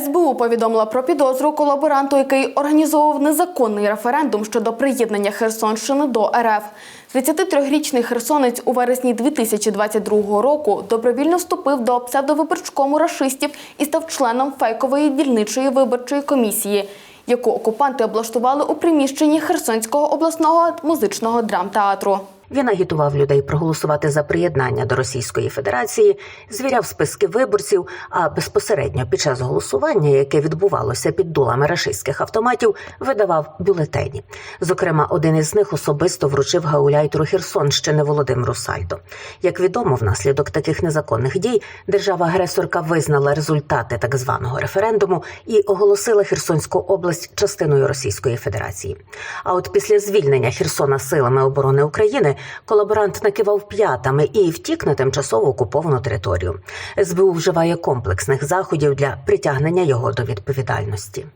СБУ повідомила про підозру колаборанту, який організовував незаконний референдум щодо приєднання Херсонщини до РФ. 33-річний херсонець у вересні 2022 року добровільно вступив до псевдовиборчкому рашистів і став членом фейкової дільничої виборчої комісії, яку окупанти облаштували у приміщенні Херсонського обласного музичного драмтеатру. Він агітував людей проголосувати за приєднання до Російської Федерації, звіряв списки виборців. А безпосередньо під час голосування, яке відбувалося під дулами рашистських автоматів, видавав бюлетені. Зокрема, один із них особисто вручив гауляйтеру Херсонщини Володимиру Сальдо. Як відомо, внаслідок таких незаконних дій держава-агресорка визнала результати так званого референдуму і оголосила Херсонську область частиною Російської Федерації. А от після звільнення Херсона силами оборони України колаборант накивав п'ятами і втік на тимчасово окуповану територію. СБУ вживає комплексних заходів для притягнення його до відповідальності.